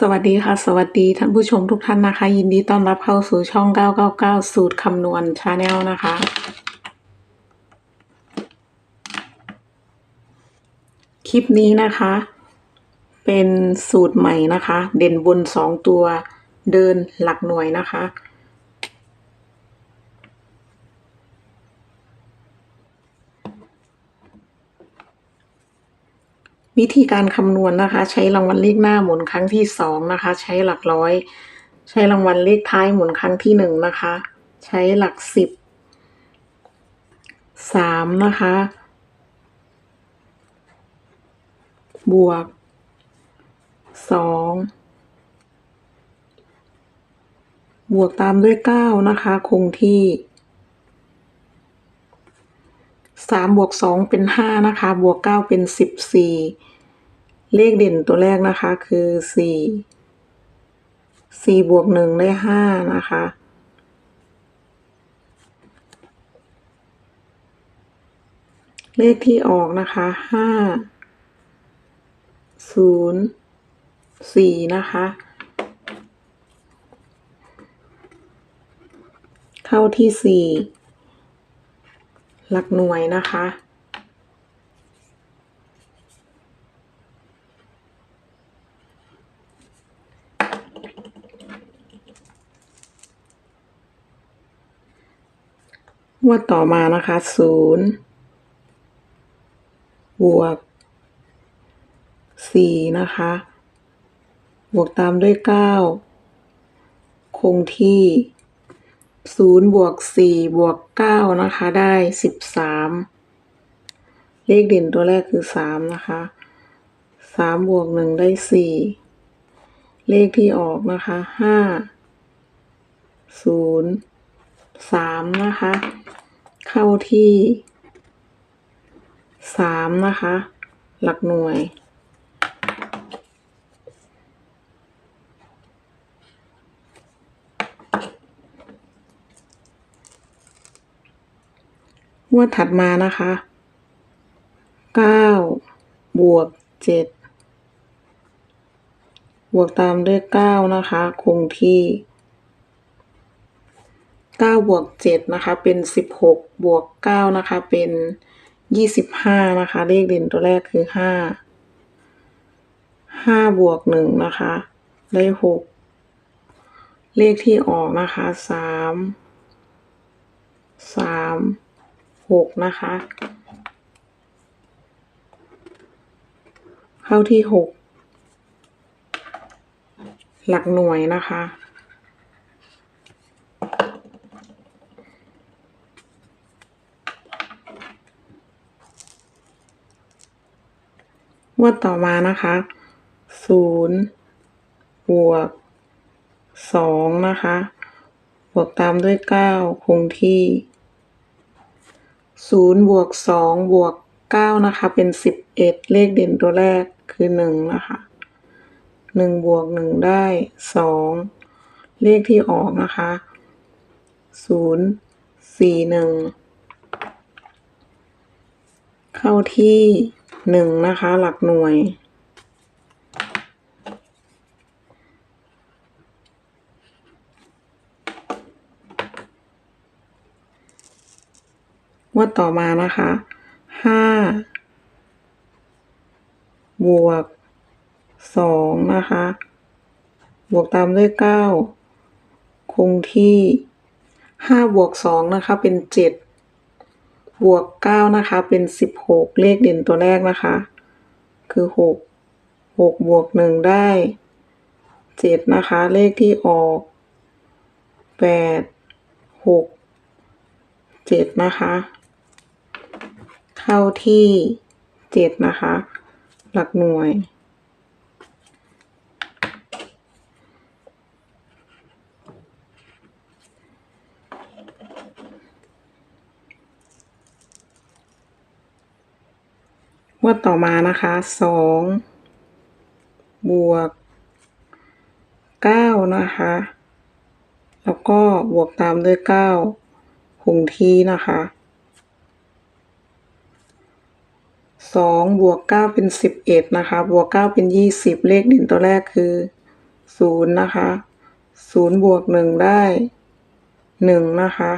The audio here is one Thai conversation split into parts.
สวัสดีค่ะ สวัสดีท่านผู้ชมทุกท่านนะคะ ยินดีต้อนรับเข้าสู่ช่อง 999 สูตรคำนวณชาแนลนะคะ คลิปนี้นะคะ เป็นสูตรใหม่นะคะ เด่นบนสองตัวเดินหลักหน่วยนะคะ วิธีการคำนวณนะคะ ใช้รางวัลเลขหน้าหมุนครั้งที่สองนะคะ ใช้หลักร้อย ใช้รางวัลเลขท้ายหมุนครั้งที่หนึ่งนะคะ ใช้หลักสิบสามนะคะ บวกสองบวกตามด้วยเก้านะคะ คงที่สามบวกสองเป็นห้านะคะ บวกเก้าเป็นสิบสี่ เลขเด่นตัวแรกนะคะคือสี่สี่บวกหนึ่งได้ห้านะคะเลขที่ออกนะคะห้าศูนย์สี่นะคะ เข้าที่สี่หลักหน่วยนะคะ งวดต่อมานะคะศูนย์บวกสี่นะคะ บวกตามด้วยเก้าคงที่ศูนย์บวกสี่บวกเก้านะคะ ได้สิบสามเลขเด่นตัวแรกคือสามนะคะสามบวกหนึ่งได้สี่เลขที่ออกนะคะห้าศูนย์ สามนะคะ เข้าที่สามนะคะ หลักหน่วย งวดถัดมานะคะเก้าบวกเจ็ดบวกตามด้วยเก้านะคะ คงที่ เก้าบวกเจ็ดนะคะ เป็นสิบหกบวกเก้านะคะ เป็นยี่สิบห้านะคะ เลขเด่นตัวแรกคือห้าห้าบวกหนึ่งนะคะ ได้หกเลขที่ออกนะคะสามสามหกนะคะ เข้าที่หกหลักหน่วยนะคะ งวดต่อมานะคะศูนย์บวกสองนะคะ บวกตามด้วยเก้าคงที่ศูนย์บวกสองบวกเก้านะคะ เป็นสิบเอ็ดเลขเด่นตัวแรกคือหนึ่งนะคะหนึ่งบวกหนึ่งได้สองเลขที่ออกนะคะศูนย์สี่หนึ่งเข้าที่ หนึ่งนะคะ หลักหน่วย งวดต่อมานะคะห้าบวกสองนะคะ บวกตามด้วยเก้าคงที่ห้าบวกสองนะคะ เป็นเจ็ด บวกเก้านะคะ เป็นสิบหกเลขเด่นตัวแรกนะคะ คือหกหกบวกหนึ่งได้เจ็ดนะคะ เลขที่ออกแปดหกเจ็ดนะคะ เข้าที่เจ็ดนะคะ หลักหน่วย วดต่อมานะคะสองบวกเก้านะคะ แล้วก็บวกตามด้วยเก้าคงทีนะคะสองบวกเก้าเป็นสิบเอ็ดนะคะ บวกเก้าเป็นยี่สิบเลขเด่นตัวแรกคือศูนย์นะคะศูนย์บวกหนึ่งได้หนึ่งนะคะ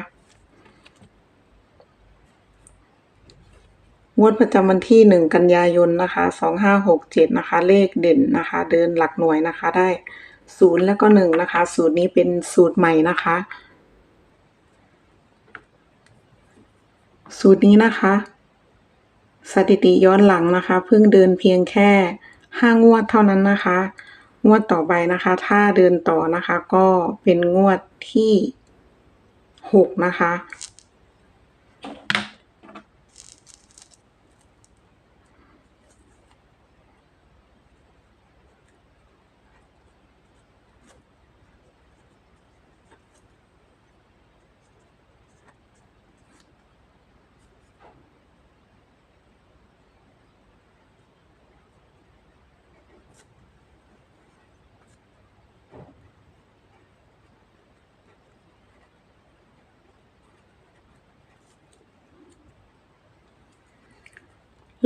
งวดประจำวันที่หนึ่งกันยายนนะคะสองห้าหกเจ็ดนะคะ เลขเด่นนะคะ เดินหลักหน่วยนะคะได้ศูนย์แล้วก็หนึ่งนะคะ สูตรนี้เป็นสูตรใหม่นะคะ สูตรนี้นะคะ สถิติย้อนหลังนะคะ เพิ่งเดินเพียงแค่ห้างวดเท่านั้นนะคะ งวดต่อไปนะคะ ถ้าเดินต่อนะคะก็เป็นงวดที่หกนะคะ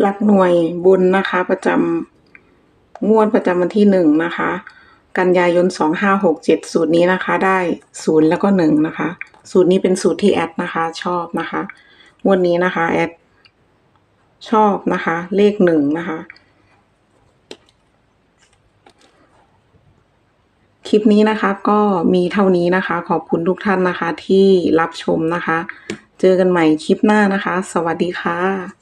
หลักหน่วยบนนะคะ ประจำงวดประจำวันที่หนึ่งนะคะ กันยายนสองห้าหกเจ็ดสูตรนี้นะคะ ได้ศูนย์แล้วก็หนึ่งนะคะ สูตรนี้เป็นสูตรที่แอดนะคะ ชอบนะคะงวดนี้นะคะแอดชอบนะคะ เลขหนึ่งนะคะ คลิปนี้นะคะก็มีเท่านี้นะคะ ขอบคุณทุกท่านนะคะที่รับชมนะคะ เจอกันใหม่คลิปหน้านะคะ สวัสดีค่ะ